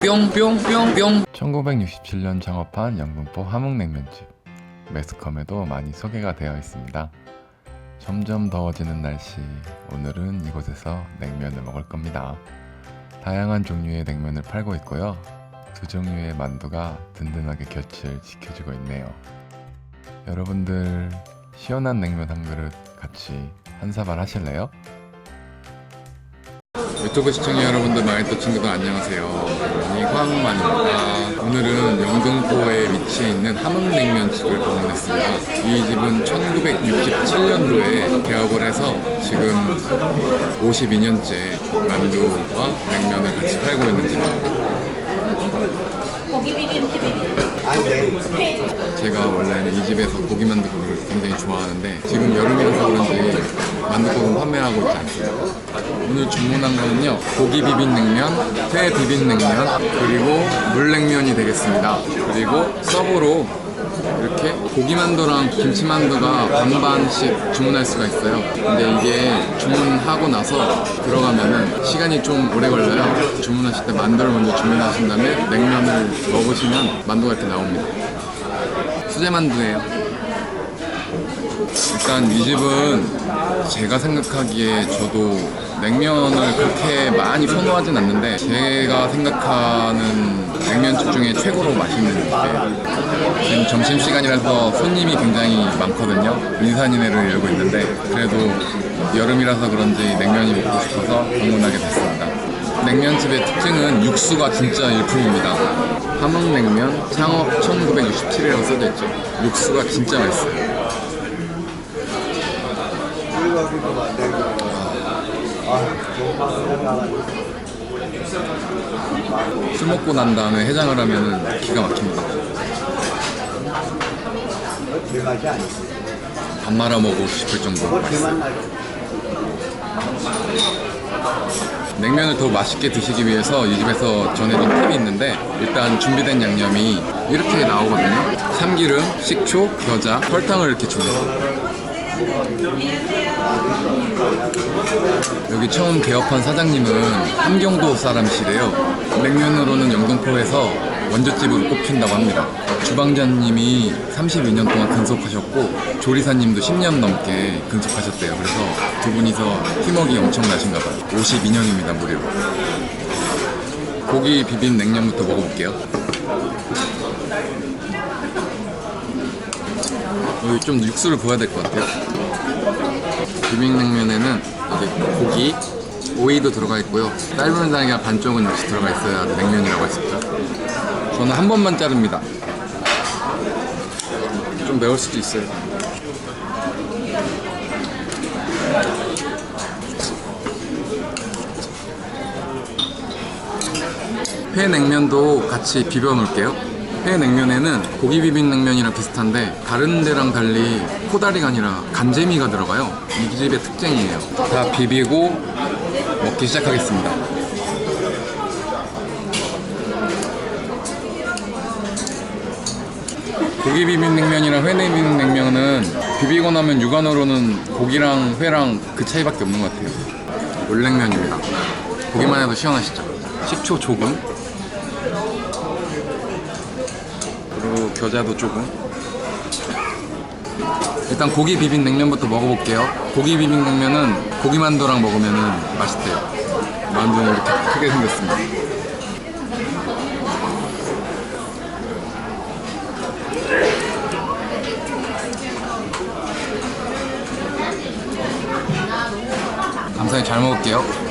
뿅뿅뿅뿅 1967년 창업한 영등포 함흥냉면집 매스컴에도 많이 소개가 되어 있습니다. 점점 더워지는 날씨 오늘은 이곳에서 냉면을 먹을 겁니다. 다양한 종류의 냉면을 팔고 있고요. 두 종류의 만두가 든든하게 곁을 지켜주고 있네요. 여러분들 시원한 냉면 한 그릇 같이 한 사발 하실래요? 유튜브 시청자 여러분들 마이또 친구들 안녕하세요. 이황만입니다. 오늘은 영등포에 위치해 있는 함흥냉면집을 방문했습니다. 이 집은 1967년도에 개업을 해서 지금 52년째 만두와 냉면을 같이 팔고 있는 집입니다. 제가 원래는 이 집에서 고기 만두국을 굉장히 좋아하는데 지금 여름이라서 그런지 만두국은 판매하고 있지 않습니다. 오늘 주문한 거는요 고기 비빔 냉면, 회 비빔 냉면 그리고 물냉면이 되겠습니다. 그리고 서브로 이렇게 고기만두랑 김치만두가 반반씩 주문할 수가 있어요. 근데 이게 주문하고 나서 들어가면은 시간이 좀 오래 걸려요. 주문하실 때 만두를 먼저 주문하신 다음에 냉면을 먹으시면 만두가 이렇게 나옵니다. 수제만두예요. 일단 이 집은 제가 생각하기에 저도 냉면을 그렇게 많이 선호하진 않는데 제가 생각하는 냉면집 중에 최고로 맛있는 집이에요. 지금 점심시간이라서 손님이 굉장히 많거든요. 인산인해를 열고 있는데 그래도 여름이라서 그런지 냉면이 먹고 싶어서 방문하게 됐습니다. 냉면집의 특징은 육수가 진짜 일품입니다. 함흥냉면 창업 1967이라고 써져 있죠. 육수가 진짜 맛있어요. 술 먹고 난 다음에 해장을 하면 기가 막힙니다. 밥 말아 먹고 싶을 정도로. 냉면을 더 맛있게 드시기 위해서 이 집에서 전해준 팁이 있는데 일단 준비된 양념이 이렇게 나오거든요. 참기름, 식초, 겨자, 설탕을 이렇게 줍니다. 여기 처음 개업한 사장님은 함경도 사람이시래요. 냉면으로는 영등포에서 원조집으로 꼽힌다고 합니다. 주방장님이 32년 동안 근속하셨고 조리사님도 10년 넘게 근속하셨대요. 그래서 두 분이서 팀워크 엄청 나신가 봐요. 52년입니다, 무려. 고기 비빔 냉면부터 먹어볼게요. 여기 좀 육수를 부어야 될 것 같아요. 비빔냉면에는 이제 고기, 오이도 들어가 있고요. 짧은 달걀 반쪽은 역시 들어가 있어야 냉면이라고 했습니다. 저는 한 번만 자릅니다. 좀 매울 수도 있어요. 회 냉면도 같이 비벼 놓을게요. 회 냉면에는 고기 비빔 냉면이랑 비슷한데 다른 데랑 달리 코다리가 아니라 간재미가 들어가요. 이 집의 특징이에요. 다 비비고 먹기 시작하겠습니다. 고기 비빔 냉면이랑 회 비빔 냉면은 비비고 나면 육안으로는 고기랑 회랑 그 차이밖에 없는 것 같아요. 물냉면입니다. 보기만 해도 시원하시죠? 식초 조금 그리고 겨자도 조금. 일단 고기 비빔 냉면부터 먹어볼게요. 고기 비빔 냉면은 고기 만두랑 먹으면 맛있대요. 만두는 이렇게 크게 생겼습니다. 감사히 잘 먹을게요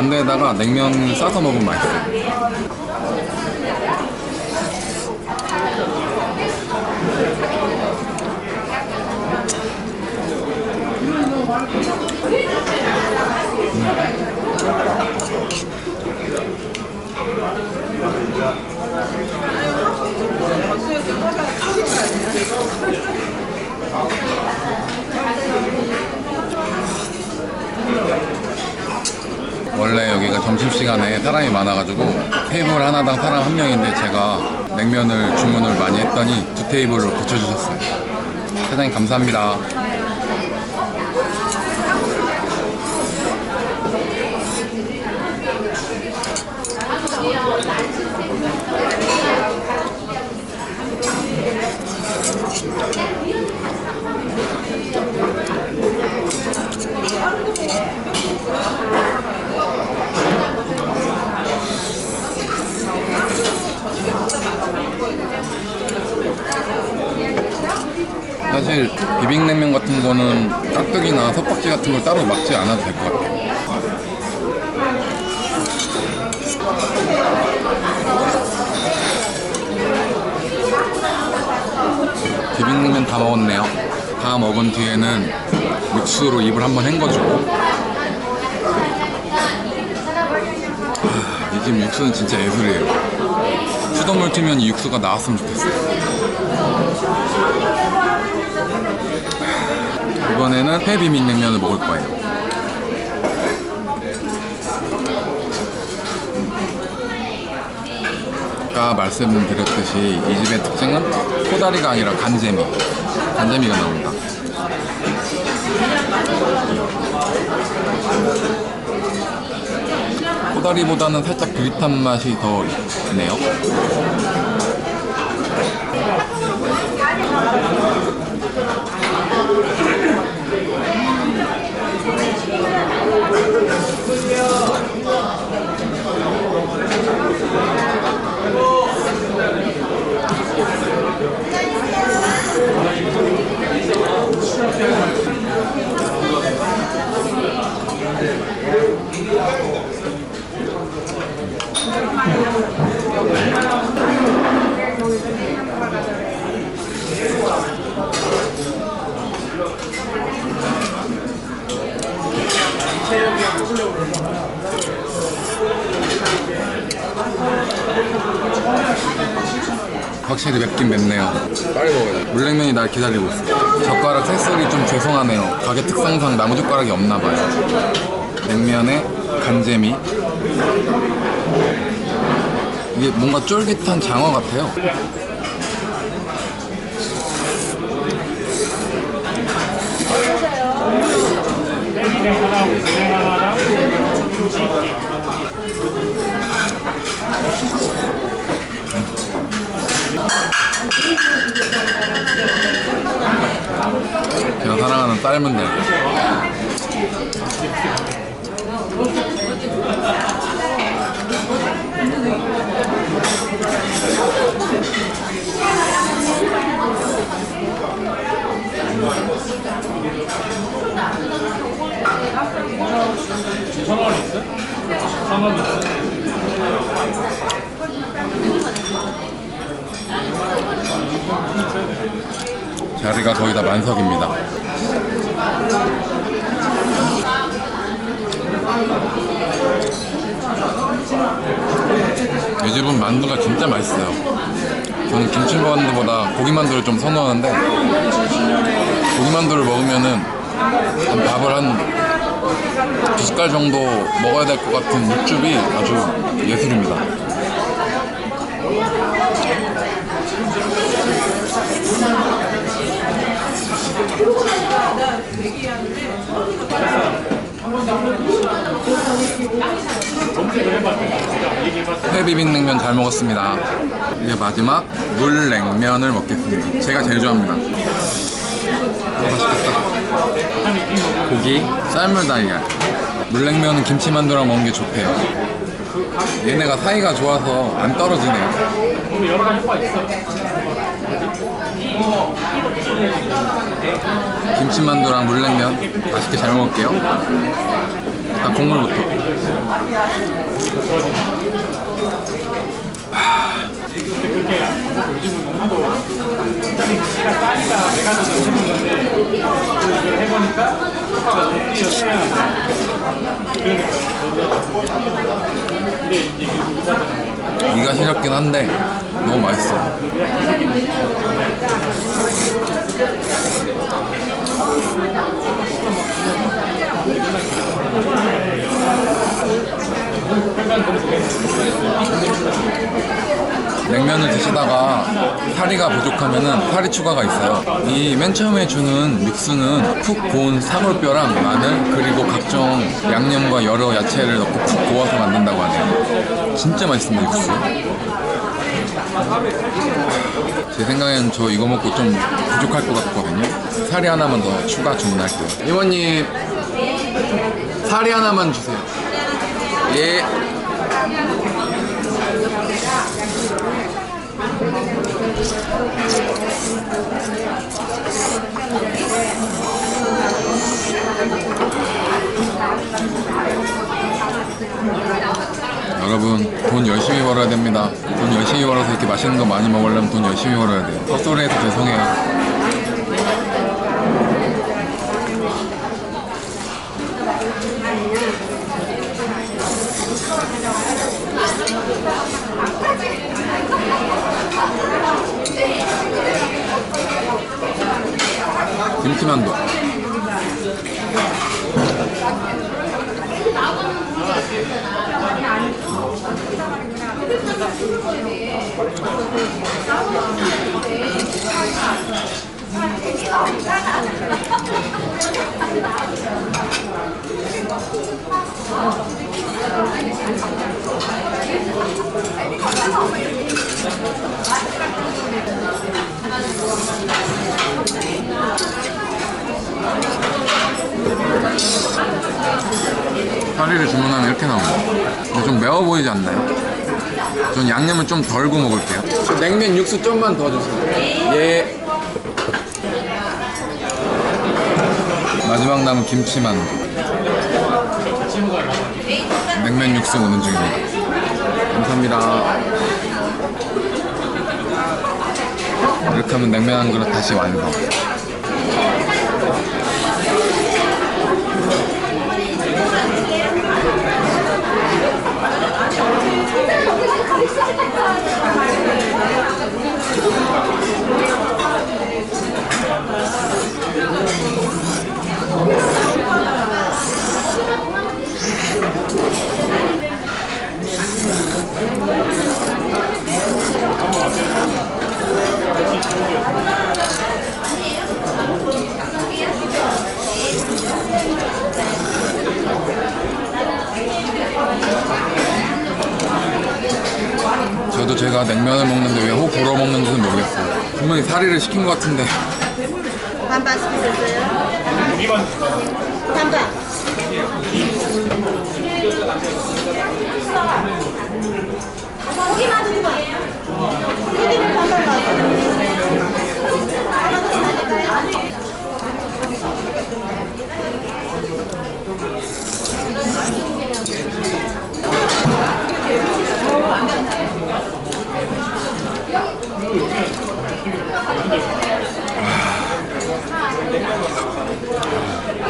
만. 만두에다가 냉면 싸서 먹으면 맛있어요. 원래 여기가 점심시간에 사람이 많아가지고 테이블 하나당 사람 한 명인데 제가 냉면을 주문을 많이 했더니 두 테이블로 붙여주셨어요. 사장님 감사합니다. 사실 비빔냉면 같은 거는 깍두기나 섭박지 같은 걸 따로 막지 않아도 될 것 같아요. 비빔냉면 다 먹었네요. 다 먹은 뒤에는 육수로 입을 한번 헹궈주고 아, 이집 육수는 진짜 예술이에요. 수돗물 튀면 이 육수가 나왔으면 좋겠어요. 이번에는 회 비빔냉면을 먹을 거예요. 아까 말씀드렸듯이 이 집의 특징은 코다리가 아니라 간재미. 간재미가 나옵니다. 코다리보다는 살짝 비릿한 맛이 더 있네요. 확실히 맵긴 맵네요. 빨리 먹어야 돼. 물냉면이 날 기다리고 있어. 젓가락 새소리 좀 죄송하네요. 가게 특성상 나무 젓가락이 없나 봐요. 냉면에 간재미. 이게 뭔가 쫄깃한 장어 같아요. 제가 사랑하는 삶은 달. 자리가 거의 다 만석입니다. 이 집은 만두가 진짜 맛있어요. 저는 김치만두보다 고기만두를 좀 선호하는데 고기만두를 먹으면은 한 밥을 한 두 숟갈 정도 먹어야 될 것 같은 육즙이 아주 예술입니다. 회 비빔냉면 잘 먹었습니다. 이제 마지막 물냉면을 먹겠습니다. 제가 제일 좋아합니다. 맛있겠다. 고기, 쌀물 달걀. 물냉면은 김치만두랑 먹는 게 좋대요. 얘네가 사이가 좋아서 안 떨어지네요. 김치만두랑 물냉면 맛있게 잘 먹을게요. 일단 국물부터. 이가 시렵긴 한데 너무 맛있어. 냉면을 드시다가 사리가 부족하면은 사리 추가가 있어요. 이 맨 처음에 주는 육수는 푹 고운 사골뼈랑 마늘 그리고 각종 양념과 여러 야채를 넣고 푹 고아서 만든다고 하네요. 진짜 맛있습니다 육수. 제 생각엔 저 이거 먹고 좀 부족할 것 같거든요. 사리 하나만 더 추가 주문할게요. 이모님 사리 하나만 주세요. 예. 여러분 돈 열심히 벌어야 됩니다. 돈 열심히 벌어서 이렇게 맛있는 거 많이 먹으려면 돈 열심히 벌어야 돼요. 헛소리 해서 죄송해요. 김치만두. 사리를 주문하면 이렇게 나옵니다. 근데 좀 매워 보이지 않나요? 전 양념을 좀 덜고 먹을게요. 저 냉면 육수 좀만 더 주세요. 예. 마지막 남은 김치만두. 냉면 육수 오는 중입니다. 감사합니다. 이렇게 하면 냉면 한 그릇 다시 완성. 저도 제가 냉면을 먹는데 왜호 불어 먹는지는 모르겠어요. 분명히 사리를 시킨 것 같은데 반반 시키셨어요? 반반. 고기만 두 번. 고기는 반반 맞아요.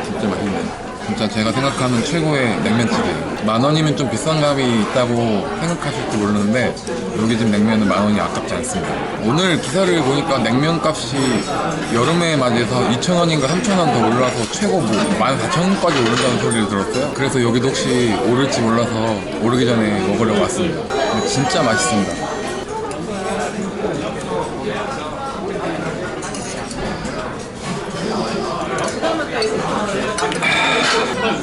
진짜 맛있네. 진짜 제가 생각하는 최고의 냉면집이에요. 만 원이면 좀 비싼 값이 있다고 생각하실지 모르는데 여기 집 냉면은 만 원이 아깝지 않습니다. 오늘 기사를 보니까 냉면 값이 여름에 맞이해서 2천 원인가 3천 원더 올라서 최고 뭐 14,000원까지 오른다는 소리를 들었어요. 그래서 여기도 혹시 오를지 몰라서 오르기 전에 먹으려고 왔습니다. 진짜 맛있습니다.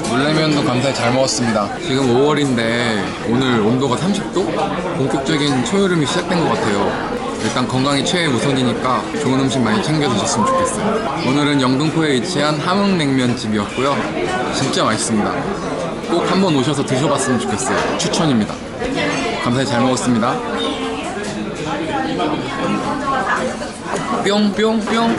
물냉면도 감사히 잘 먹었습니다. 지금 5월인데 오늘 온도가 30도? 본격적인 초여름이 시작된 것 같아요. 일단 건강이 최애 우선이니까 좋은 음식 많이 챙겨 드셨으면 좋겠어요. 오늘은 영등포에 위치한 함흥냉면집이었고요. 진짜 맛있습니다. 꼭 한번 오셔서 드셔봤으면 좋겠어요. 추천입니다. 감사히 잘 먹었습니다. 뿅뿅뿅뿅